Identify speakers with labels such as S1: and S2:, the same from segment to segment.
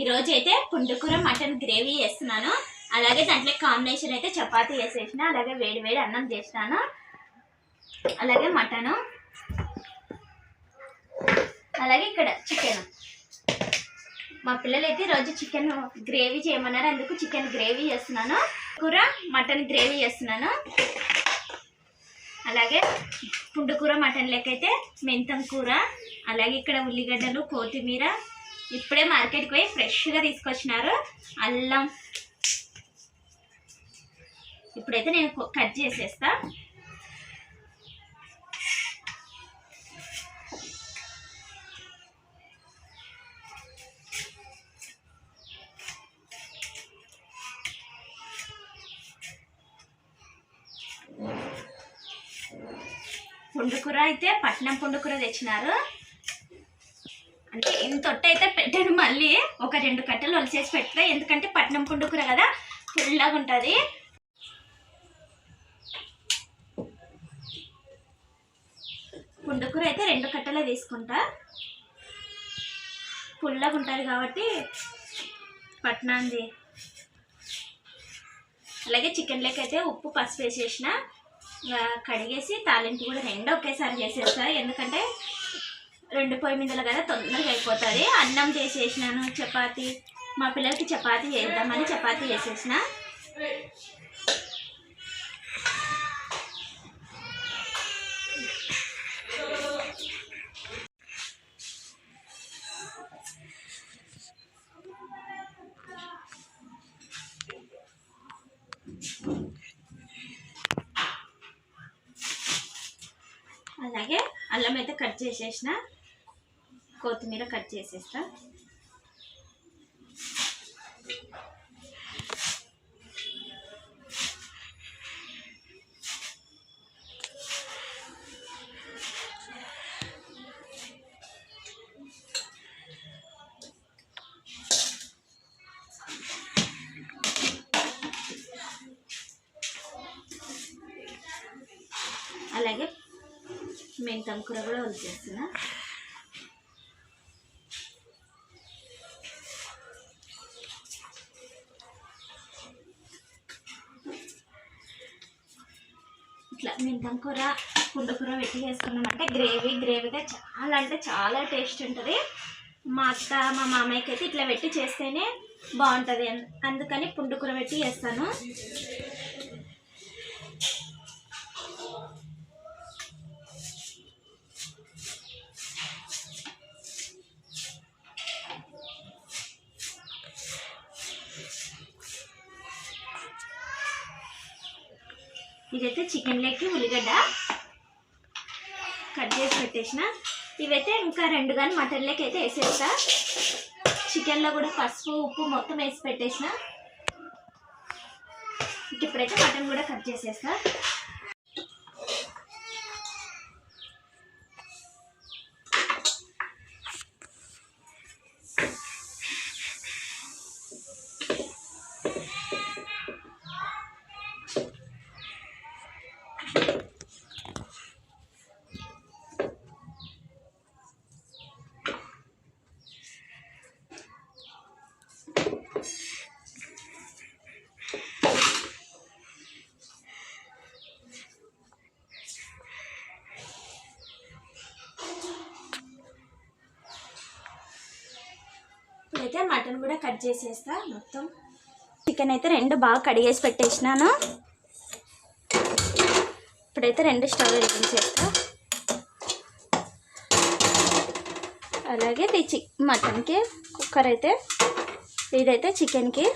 S1: ఈరోజు అయితే పుండుకూర మటన్ గ్రేవీ చేస్తున్నాను. అలాగే దాంట్లో కాంబినేషన్ అయితే చపాతీ వేసేసిన అలాగే వేడి వేడి అన్నం చేసినాను. అలాగే మటను. అలాగే ఇక్కడ చికెన్ మా పిల్లలు అయితే రోజు చికెన్ గ్రేవీ చేయమన్నారు అందుకు చికెన్ గ్రేవీ చేస్తున్నాను. కూర మటన్ గ్రేవీ చేస్తున్నాను. అలాగే పుండుకూర మటన్ అయితే మెంతం కూర అలాగే ఇక్కడ ఉల్లిగడ్డలు కొత్తిమీర ఇప్పుడే మార్కెట్కి పోయి ఫ్రెష్గా తీసుకొచ్చినారు. అల్లం. ఇప్పుడైతే నేను కట్ చేసేస్తా. పుండుకూర అయితే పట్నం పుండుకూర తెచ్చినారు. అంటే ఇంత అయితే పెట్టాను మళ్ళీ ఒక రెండు కట్టెలు వలిసేసి పెడతా. ఎందుకంటే పట్నం పుండుకూర కదా ఫుల్లాగా ఉంటుంది. పుండుకూర అయితే రెండు కట్టెలే తీసుకుంటా. పుల్లగా ఉంటుంది కాబట్టి పట్నాంది. అలాగే చికెన్ లెక్క అయితే ఉప్పు పసుపు వేసేసిన. కడిగేసి తాలింపు కూడా రెండు ఒకేసారి చేసేస్తా. ఎందుకంటే రెండు పొయ్యి మీదలు కదా తొందరగా అయిపోతుంది. అన్నం చేసేసినాను చపాతి. మా పిల్లలకి చపాతి చేద్దామని చపాతి చేసేసిన. అలాగే అల్లం అయితే కట్ చేసేసిన. కొత్తిమీర కట్ చేసేస్తా. అలాగే మెంతం కూర కూడా వచ్చేస్తున్నా కూర పుండుకూర పెట్టి చేసుకున్నామంటే గ్రేవీ గ్రేవీగా చాలా అంటే చాలా టేస్ట్ ఉంటుంది. మా అత్త మా మామయ్యకి అయితే ఇట్లా పెట్టి చేస్తేనే బాగుంటుంది. అందుకని పుండుకూర పెట్టి చేస్తాను. ఇదైతే చికెన్ లెగ్కి ఉల్లిగడ్డ కట్ చేసి పెట్టేసిన. ఇవైతే ఇంకా రెండు కానీ మటన్ లెక్క అయితే వేసేస్తా. చికెన్లో కూడా పసుపు ఉప్పు మొత్తం వేసి పెట్టేసిన. ఇంక ఇప్పుడైతే మటన్ కూడా కట్ చేసేస్తా. కట్ చేసేస్తా మొత్తం. చికెన్ అయితే రెండు బాగా కడిగేసి పెట్టేసినాను. ఇప్పుడైతే రెండు స్టవ్ వెలిగించేస్తా. అలాగే ఇది చి మటన్కి కుక్కర్ అయితే ఇదైతే చికెన్కి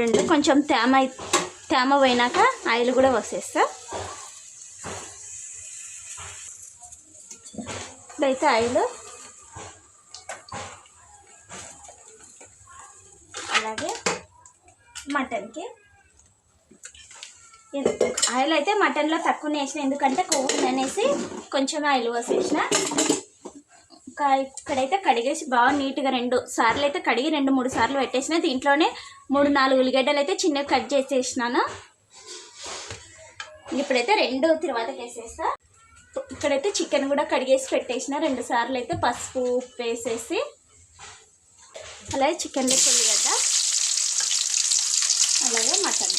S1: రెండు కొంచెం తేమ తేమ పోయినాక ఆయిల్ కూడా వసేస్తా ఇదైతే ఆయిల్ మటన్కి. ఆయిల్ అయితే మటన్లో తక్కువనే వేసిన ఎందుకంటే కొవ్వు అనేసి కొంచెం ఆయిల్ పోసేసిన. ఇక్కడైతే కడిగేసి బాగా నీట్గా రెండు సార్లు అయితే కడిగి రెండు మూడు సార్లు పెట్టేసిన. దీంట్లోనే మూడు నాలుగు ఉల్లిగడ్డలు అయితే చిన్నగా కట్ చేసేసినాను. ఇప్పుడైతే రెండు తిరువాతకి వేసేస్తా. ఇక్కడైతే చికెన్ కూడా కడిగేసి పెట్టేసిన. రెండు సార్లు అయితే పసుపు ఉప్పు వేసేసి. అలాగే చికెన్ ఉల్లిగడ్డ అలాగే మటన్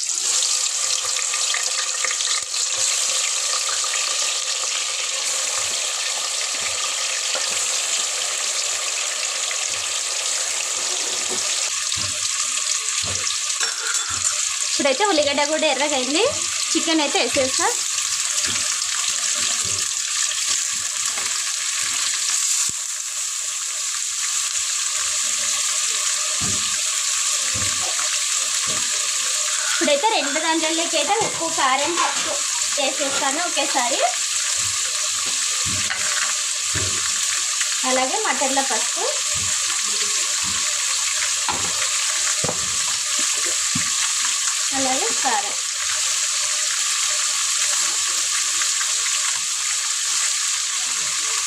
S1: ఇప్పుడైతే ఉల్లిగడ్డ కూడా ఎర్రగైంది. చికెన్ అయితే వేసేస్తా. ఇప్పుడైతే రెండు దాంట్లోకి అయితే ఉప్పు కారం పప్పు వేసేస్తాను ఒకేసారి. అలాగే మటన్లో పసుపు అలాగే కారం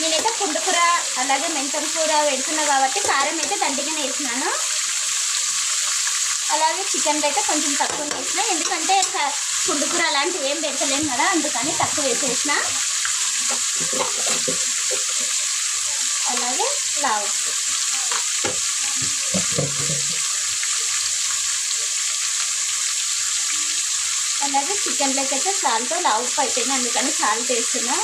S1: నేనైతే పుండుకూర అలాగే మెంతం కూర పెడుతున్నా కాబట్టి కారం అయితే దండిగానే వేసినాను అలాగే చికెన్ అయితే కొంచెం తక్కువ వేసిన ఎందుకంటే పుండుకూర అలాంటివి ఏం పెట్టలేము కదా అందుకని తక్కువ వేసేసిన. అలాగే లావు. అలాగే చికెన్లోకి అయితే సాల్తో లావు అయిపోయింది అందుకని సాల్ట్ వేస్తున్నా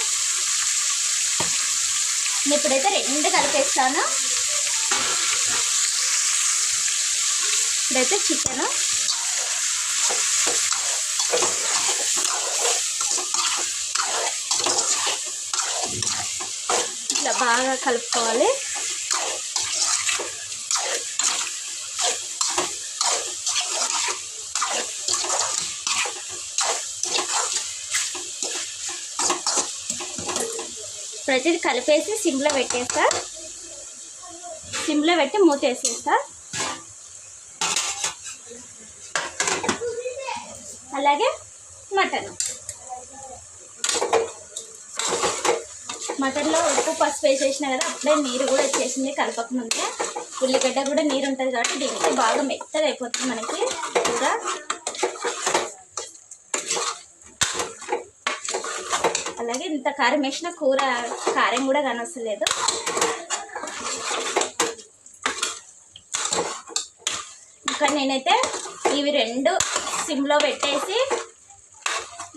S1: నేను ఇప్పుడైతే రెండు కలిపేస్తాను. ఇప్పుడైతే చికెన్ ఇట్లా బాగా కలుపుకోవాలి. ప్రతిది కలిపేసి సిమ్లో పెట్టేస్తా. సిమ్లో పెట్టి మూత వేసేస్తా అలాగే మటన్. మటన్లో ఉప్పు పసుపు వేసేసిన కదా అప్పుడే నీరు కూడా వచ్చేసింది కలపకముందే. ఉల్లిగడ్డ కూడా నీరు ఉంటుంది కాబట్టి దీనికి బాగా మెత్తగా అయిపోతుంది మనకి. కూడా అలాగే ఇంత కారం వేసిన కూర కారం కూడా కానొస్తలేదు ఇంకా నేనైతే ఇవి రెండు సిమ్లో పెట్టేసి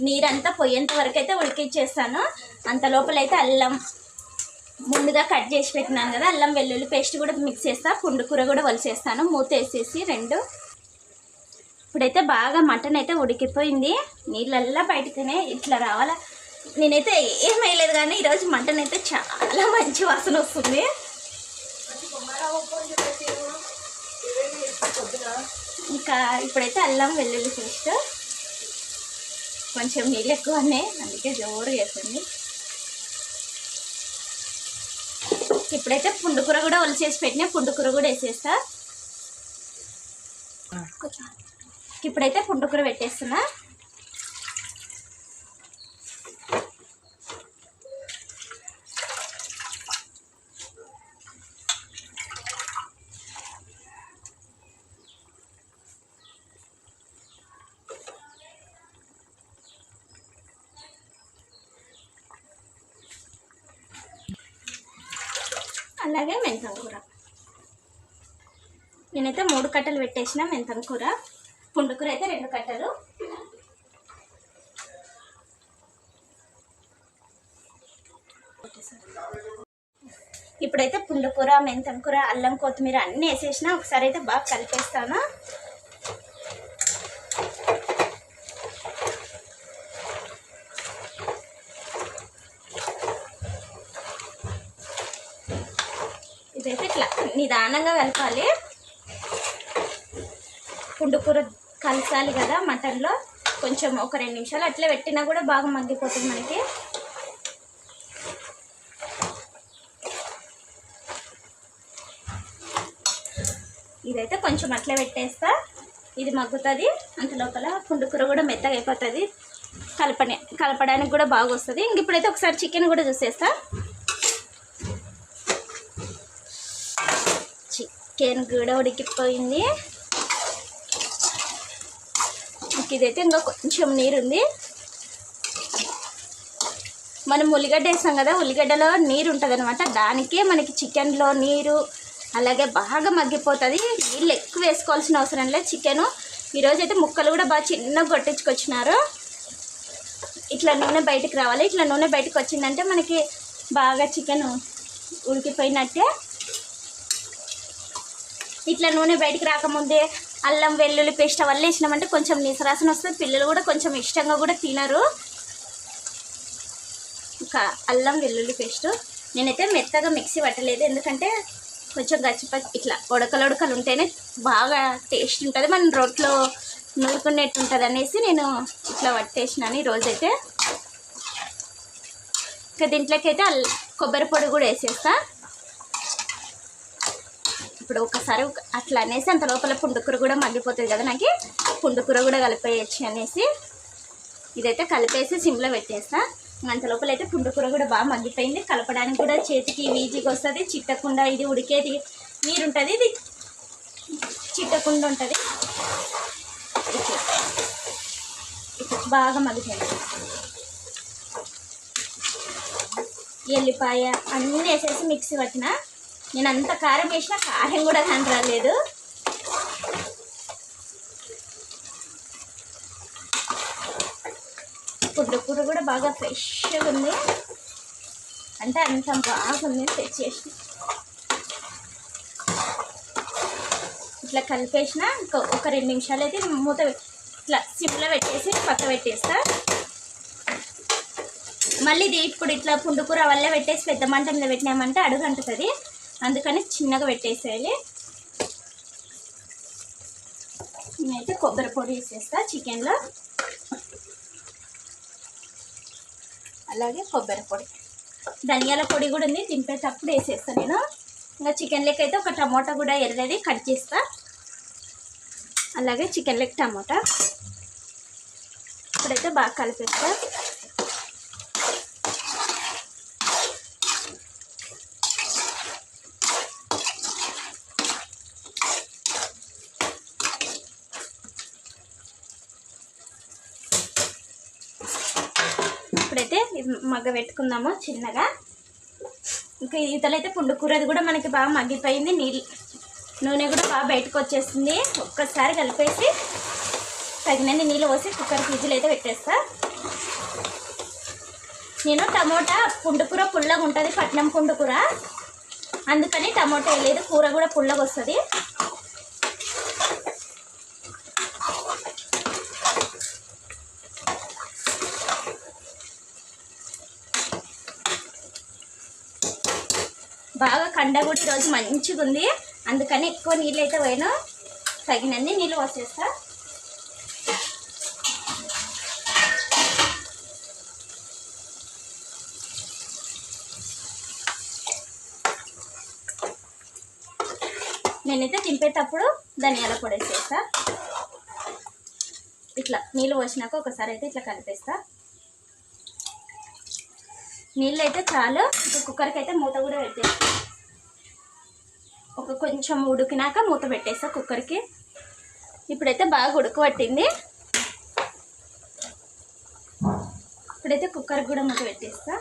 S1: నీరంతా పొయ్యేంత వరకు అయితే ఉడికిచ్చేస్తాను. అంత లోపల అయితే అల్లం ముందుగా కట్ చేసి పెట్టినాను కదా అల్లం వెల్లుల్లి పేస్ట్ కూడా మిక్స్ చేస్తా పుండు కూర కూడా వలిసేస్తాను మూత వేసేసి రెండు. ఇప్పుడైతే బాగా మటన్ అయితే ఉడికిపోయింది. నీళ్ళల్లా బయటకునే ఇట్లా రావాలా? నేనైతే ఏం వేయలేదు కానీ ఈరోజు మటన్ అయితే చాలా మంచి వాసన వస్తుంది. ఇంకా ఇప్పుడైతే అల్లం వెల్లుల్లి పేస్ట్. కొంచెం నీళ్ళు ఎక్కువనే అందుకే జోరు వేసింది. ఇప్పుడైతే పుండుకూర కూడా ఒలిచేసి పెట్టిన పుండుకూర కూడా వేసేస్తా. ఇప్పుడైతే పుండుకూర పెట్టేస్తున్నా. అలాగే మెంతం కూర. నేనైతే మూడు కట్టలు పెట్టేసిన మెంతం కూర. పుండుకూర అయితే రెండు కట్టలు. ఇప్పుడైతే పుండుకూర మెంతం కూర అల్లం కొత్తిమీర అన్నీ వేసేసిన. ఒకసారి అయితే బాగా కలిపేస్తాను. ఇదైతే ఇట్లా నిదానంగా కలపాలి. పుండుకూర కలసాలి కదా మటన్లో. కొంచెం ఒక రెండు నిమిషాలు అట్లా పెట్టినా కూడా బాగా మగ్గిపోతుంది మనకి. ఇదైతే కొంచెం అట్లా పెట్టేస్తా. ఇది మగ్గుతుంది. అంత లోపల పుండుకూర కూడా మెత్తగా అయిపోతుంది. కలపని కలపడానికి కూడా బాగా వస్తుంది ఇంక ఇప్పుడైతే ఒకసారి చికెన్ కూడా చూసేస్తా. చికెన్ కూడా ఉడికిపోయింది. ఇంక ఇదైతే ఇంకా కొంచెం నీరు ఉంది మనం ఉల్లిగడ్డ వేసాం కదా ఉల్లిగడ్డలో నీరు ఉంటుంది అనమాట దానికే మనకి చికెన్లో నీరు అలాగే బాగా మగ్గిపోతుంది. నీళ్ళు ఎక్కువ వేసుకోవాల్సిన అవసరం లేదు చికెను. ఈరోజు అయితే ముక్కలు కూడా బాగా చిన్నగా కొట్టించుకొచ్చినారు. ఇట్లా నూనె బయటకు రావాలి. ఇట్లా నూనె బయటకు వచ్చిందంటే మనకి బాగా చికెన్ ఉడికిపోయినట్టే. ఇట్లా నూనె బయటికి రాకముందే అల్లం వెల్లుల్లి పేస్ట్ అవన్నీ వేసినామంటే కొంచెం నిసరాసన వస్తుంది. పిల్లలు కూడా కొంచెం ఇష్టంగా కూడా తినరు. ఇంకా అల్లం వెల్లుల్లి పేస్ట్. నేనైతే మెత్తగా మిక్సీ పట్టలేదు. ఎందుకంటే కొంచెం గచ్చిపచ్చి ఇట్లా ఉడకలు ఉడకలు ఉంటేనే బాగా టేస్ట్ ఉంటుంది. మనం రోట్లో నూరుకునేట్టు ఉంటుంది అనేసి నేను ఇట్లా పట్టేసినాను ఈరోజైతే. ఇంకా దీంట్లోకి అయితే అల్ కొబ్బరి పొడి కూడా వేసేస్తాను ఇప్పుడు ఒకసారి అట్లా అనేసి అంత లోపల పుండుకూర కూడా మగ్గిపోతుంది కదా నాకు. పుండుకూర కూడా కలిపేయచ్చు అనేసి. ఇదైతే కలిపేసి సిమ్లో పెట్టేస్తా. అంత లోపల అయితే పుండుకూర కూడా బాగా మగ్గిపోయింది. కలపడానికి కూడా చేతికి ఈజీగా వస్తుంది. చిట్టకుండా ఇది ఉడికేది నీరు ఉంటుంది ఇది చిట్టకుండా ఉంటుంది. బాగా మగ్గిపోయింది. ఎల్లిపాయ అన్నీ వేసేసి మిక్సీ పట్టిన నేను అంత కారం వేసినా కారం కూడా దాని రాలేదు. పుడ్డు కూర కూడా బాగా ఫ్రెష్గా ఉంది. అంటే అంత బాగుంది తెచ్చేసి ఇట్లా కలిపేసిన ఒక రెండు నిమిషాలు అయితే మూత ఇట్లా సిమ్లో పెట్టేసి పక్క పెట్టేస్తా. మళ్ళీ ఇది ఇప్పుడు ఇట్లా పుండుకూర వల్ల పెట్టేసి పెద్ద మంట మీద పెట్టినామంటే అడుగు అంటుంది అందుకని చిన్నగా పెట్టేసేయాలి. నేనైతే కొబ్బరి పొడి వేసేస్తా చికెన్లో. అలాగే కొబ్బరి పొడి. ధనియాల పొడి కూడా ఉంది దింపేటప్పుడు వేసేస్తా నేను. ఇంకా చికెన్ లెక్క అయితే ఒక టమోటా కూడా ఎర్రది కట్ చేస్తా. అలాగే చికెన్ లెక్క టమోటా. ఇప్పుడైతే బాగా కలిపేస్తా. ఇప్పుడైతే మగ్గ పెట్టుకుందాము చిన్నగా. ఇంకా ఇతలైతే పుండుకూరది కూడా మనకి బాగా మగ్గిపోయింది. నీళ్ళు నూనె కూడా బాగా బయటకు వచ్చేస్తుంది ఒక్కసారి కలిపేసి తగినన్ని నీళ్ళు పోసి కుక్కర్ ఫ్రిడ్జ్లో అయితే పెట్టేస్తా. నేను టమోటా పుండుకూర పుల్లగా ఉంటుంది పట్నం పుండుకూర అందుకని టమోటా వేయలేదు కూర కూడా పుల్లగా వస్తుంది బాగా కండ కూడా ఈరోజు మంచిగా ఉంది అందుకని ఎక్కువ నీళ్ళు అయితే పోయినా. తగినన్ని నీళ్ళు పోసేస్తా. నేనైతే తింపేటప్పుడు ధనియాల పొడి వేసేస్తా. ఇట్లా నీళ్ళు పోసినాక ఒకసారి అయితే ఇట్లా కలిపేస్తా. నీళ్ళు అయితే చాలు. ఇంకా కుక్కర్కి అయితే మూత కూడా పెట్టేస్తాను ఒక కొంచెం ఉడికినాక మూత పెట్టేస్తా కుక్కర్కి. ఇప్పుడైతే బాగా ఉడకబట్టింది. ఇప్పుడైతే కుక్కర్కి కూడా మూత పెట్టేస్తా.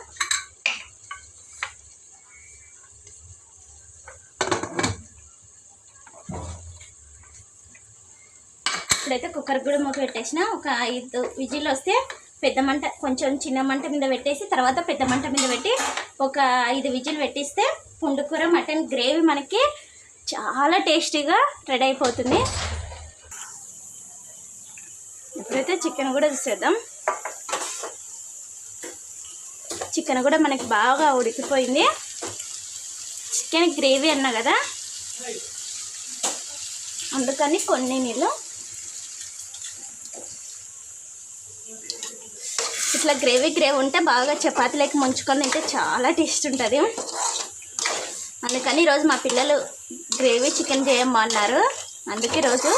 S1: ఇప్పుడైతే కుక్కర్కి కూడా మూత పెట్టేసిన. ఒక ఐదు విజిల్ వస్తే పెద్ద మంట కొంచెం చిన్న మంట మీద పెట్టేసి తర్వాత పెద్ద మంట మీద పెట్టి ఒక ఐదు విజిల్ పెట్టిస్తే పుండుకూర మటన్ గ్రేవీ మనకి చాలా టేస్టీగా రెడీ అయిపోతుంది. ఇప్పుడైతే చికెన్ కూడా చూసేద్దాం. చికెన్ కూడా మనకి బాగా ఉడికిపోయింది. చికెన్ గ్రేవీ అన్నా కదా? అందుకని కొన్ని నీళ్ళు ఇట్లా గ్రేవీ గ్రేవీ ఉంటే బాగా చపాతీలోకి ముంచుకొని తింటే చాలా టేస్ట్ ఉంటుంది. అందుకని ఈరోజు మా పిల్లలు గ్రేవీ చికెన్ చేయమన్నారు అందుకే రోజు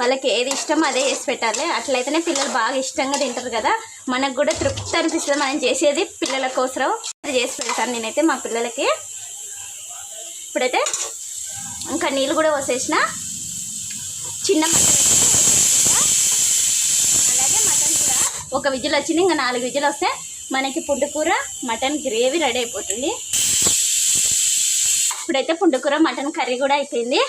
S1: వాళ్ళకి ఏది ఇష్టమో అదే చేసి పెట్టాలి. అట్లయితేనే పిల్లలు బాగా ఇష్టంగా తింటారు కదా. మనకు కూడా తృప్తి అనిపిస్తుంది మనం చేసేది పిల్లల కోసం అది చేసి పెడతాను నేనైతే మా పిల్లలకి. ఇప్పుడైతే ఇంకా నీళ్ళు కూడా పోసేసిన. చిన్న మంట పెట్టి అలాగే మటన్ కూడా ఒక విజిల్ వచ్చింది ఇంకా నాలుగు విజిల్ వస్తే మనకి పుండుకూర మటన్ గ్రేవీ రెడీ అయిపోతుంది. ఇప్పుడైతే పుండుకూర మటన్ కర్రీ కూడా అయిపోయింది.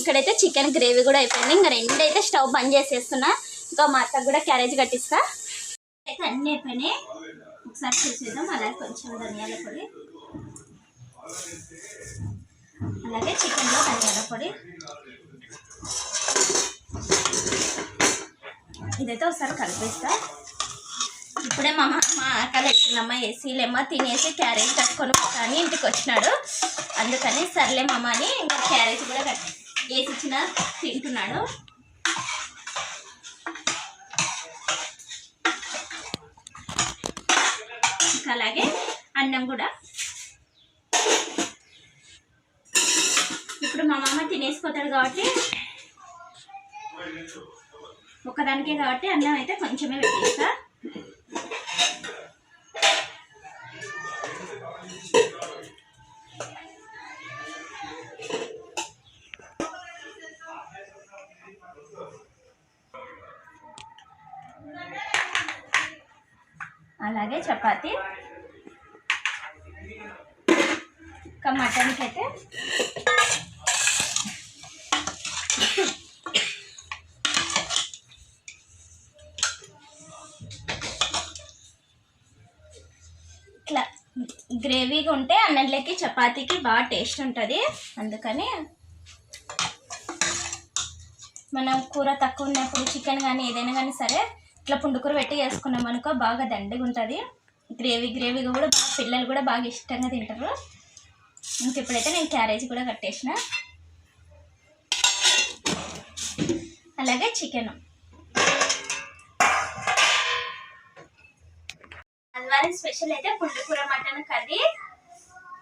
S1: ఇక్కడైతే చికెన్ గ్రేవీ కూడా అయిపోయింది. ఇంకా రెండు అయితే స్టవ్ బంద్ చేసేస్తున్నా. ఇంకా మా అత్తకు కూడా క్యారేజ్ కట్టిస్తా. అయితే అన్నీ అయిపోయినాయి. ఒకసారి చూసేద్దాం. అలాగే కొంచెం ధనియాల పొడి. అలాగే చికెన్లో ధనియాల పొడి. ఇదైతే ఒకసారి కలిపిస్తా. ఇప్పుడే మా అమ్మ- మా అక్కలు వచ్చిందమ్మ ఏసీలేమో తినేసి క్యారేజ్ కట్టుకొని అని ఇంటికి వచ్చినాడు. అందుకని సర్లే మామ అని ఇంకా క్యారేజ్ కూడా కట్ వేసి ఇచ్చిన తింటున్నాడు. అలాగే అన్నం కూడా. ఇప్పుడు మా మామ తినేసిపోతాడు కాబట్టి. ఒకదానికే కాబట్టి అన్నం అయితే కొంచెమే పెట్టేస్తా. అలాగే చపాతి. ఇంకా మటన్కి అయితే గ్రేవీగా ఉంటే అన్నంలోకి చపాతీకి బాగా టేస్ట్ ఉంటుంది. అందుకని మనం కూర తక్కువ ఉన్నప్పుడు చికెన్ కానీ ఏదైనా కానీ సరే ఇట్లా పుండుకూర పెట్టి వేసుకున్నాం అనుకో బాగా దండిగా ఉంటుంది. గ్రేవీ గ్రేవీగా కూడా బాగా పిల్లలు కూడా బాగా ఇష్టంగా తింటారు. ఇంక ఇప్పుడైతే నేను క్యారేజ్ కూడా కట్టేసిన. అలాగే చికెన్ బుధవారం స్పెషల్ అయితే పుండుకూర మటన్ కర్రీ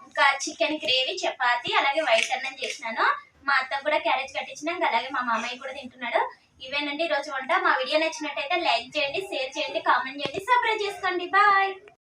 S1: ఇంకా చికెన్ గ్రేవీ చపాతి అలాగే వైట్ అన్నం చేసినాను. మా అత్త కూడా క్యారేజ్ కట్టించినాం అలాగే మా మామయ్య కూడా తింటున్నాడు. ఇవేనండి ఈరోజు వంట. మా వీడియో నచ్చినట్టయితే లైక్ చేయండి షేర్ చేయండి కామెంట్ చేయండి సబ్స్క్రైబ్ చేసుకోండి. బాయ్!